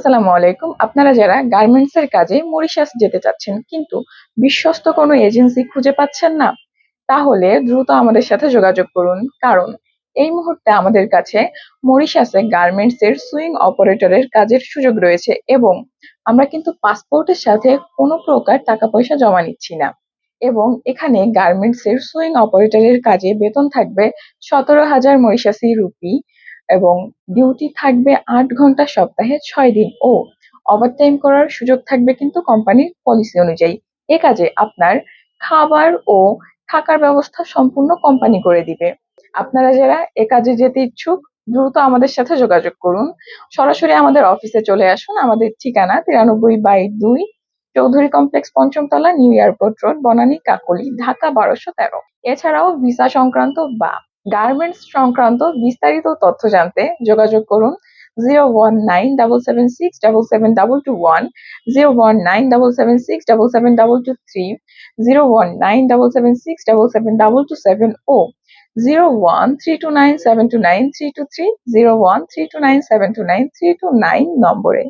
আসসালামু আলাইকুম। আপনারা যারা গার্মেন্টস এর কাজে মরিশাস যেতে চাচ্ছেন, কিন্তু বিশ্বস্ত কোনো এজেন্সি খুঁজে পাচ্ছেন না, তাহলে দ্রুত আমাদের সাথে যোগাযোগ করুন। কারণ এই মুহূর্তে আমাদের কাছে মরিশাসে গার্মেন্টস এর সুইং অপারেটরের কাজের সুযোগ রয়েছে এবং আমরা কিন্তু পাসপোর্টের সাথে কোনো প্রকার টাকা পয়সা জমা নিচ্ছি না। এবং এখানে গার্মেন্টস এর সুইং অপারেটরের কাজে বেতন থাকবে সতেরো হাজার মরিশাসি রুপি। এবং ডিউটি থাকবে আট ঘণ্টা সপ্তাহে ছয় দিন। ও ওভারটাইম করার সুযোগ থাকবে কিন্তু কোম্পানির পলিসি অনুযায়ী। এ কাজে আপনার খাবার ও থাকার ব্যবস্থা সম্পূর্ণ কোম্পানি করে দিবে। আপনারা যারা এ কাজে যেতে ইচ্ছুক, দ্রুত আমাদের সাথে যোগাযোগ করুন। সরাসরি আমাদের অফিসে চলে আসুন। আমাদের ঠিকানা তিরানব্বই বাই দুই Chowdhury complex পঞ্চমতলা, new airport road, Banani, Kakoli, Dhaka বারোশো তেরো। এছাড়াও ভিসা সংক্রান্ত বা গার্মেন্টস সংক্রান্ত বিস্তারিত তথ্য জানতে যোগাযোগ করুন zero one nine double seven six double seven double two one, zero one nine double seven six double seven double two three, zero one nine double seven six double seven double two seven ও, zero one three two nine seven two nine three two three, zero one three two nine seven two nine three two nine নম্বরে।